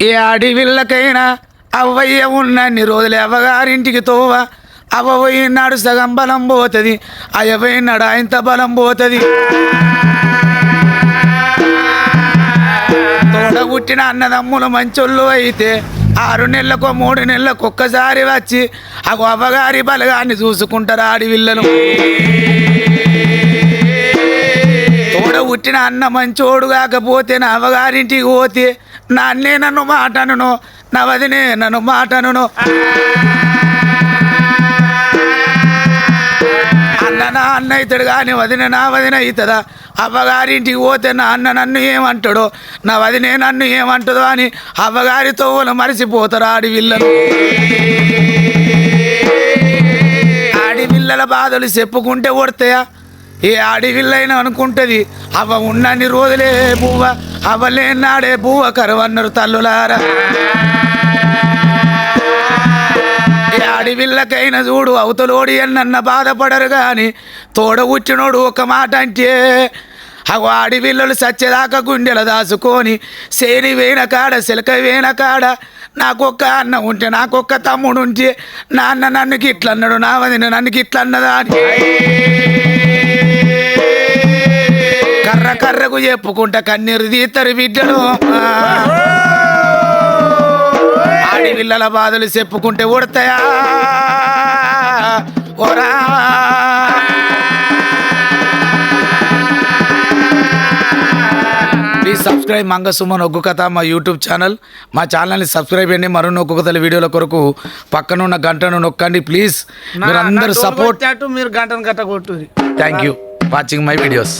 ఏ అడవిళ్ళకైనా అవ్వయ్య ఉన్నన్ని రోజులు అవ్వగారింటికి తోవ. అవ్వ పోయినాడు సగం బలం పోతుంది అయ్య ఆయంత బలం పోతుంది. తోడగుట్టిన అన్నదమ్ములు మంచోళ్ళు అయితే ఆరు నెలలకు మూడు నెలలకు ఒక్కసారి వచ్చి ఆ అవ్వగారి బలగాన్ని చూసుకుంటారు ఆడివిళ్ళను తోడ పుట్టిన అన్న మంచోడు కాకపోతే నా అవ్వగారింటికి పోతే నా అన్నే నన్ను మాటను నా వదినే నన్ను మాటను అన్న నా అన్న అవుతాడు కానీ వదిన నా వదిన అవుతుందా అవ్వగారింటికి పోతే నా అన్న నన్ను ఏమంటాడో? నా వదినే నన్ను ఏమంటుందో అని అవ్వగారి తోవలు మరిచిపోతారు ఆడి విల్లలు ఆడిపిల్లల బాధలు చెప్పుకుంటే కొడతాయా ఏ ఆడిపిల్లైనా అనుకుంటుంది అవ్వ ఉన్నన్ని రోజులే పువ్వ అవ్వలేనాడే పువ్వ కరువన్నరు తల్లులారా. ఏ చూడు అవతలోడి అన్న బాధపడరు కానీ తోడ కూర్చునోడు ఒక మాట అంటే అగో ఆడిపిల్లలు సచ్చేదాకా గుండెలు దాచుకొని సేని వేయిన కాడ సిలక వేయిన కాడ నాకొక్క అన్న ఉంటే నాకొక్క తమ్ముడు ఉంటే నాన్న నన్ను గిట్లన్నాడు నా వదిన నన్ను గిట్లన్నదా అని కర్రకు చెప్పుకుంటా కన్నీరు తీస్తారు బిడ్డలు. ఆ. ఆడి పిల్లల బాధలు చెప్పుకుంటే ఉడతాయా ఓరా. ప్లీజ్ సబ్స్క్రైబ్ మంగ సుమన్ ఒగ్గు కథ మా యూట్యూబ్ ఛానల్. మా ఛానల్ని సబ్స్క్రైబ్ చేయండి. మరొన్న ఒక్కొక్క కథల వీడియోల కొరకు పక్కనున్న గంటను నొక్కండి ప్లీజ్ మీరు అందరూ సపోర్ట్ మీరు గంటను గట్ట కొట్టుది thank you watching my videos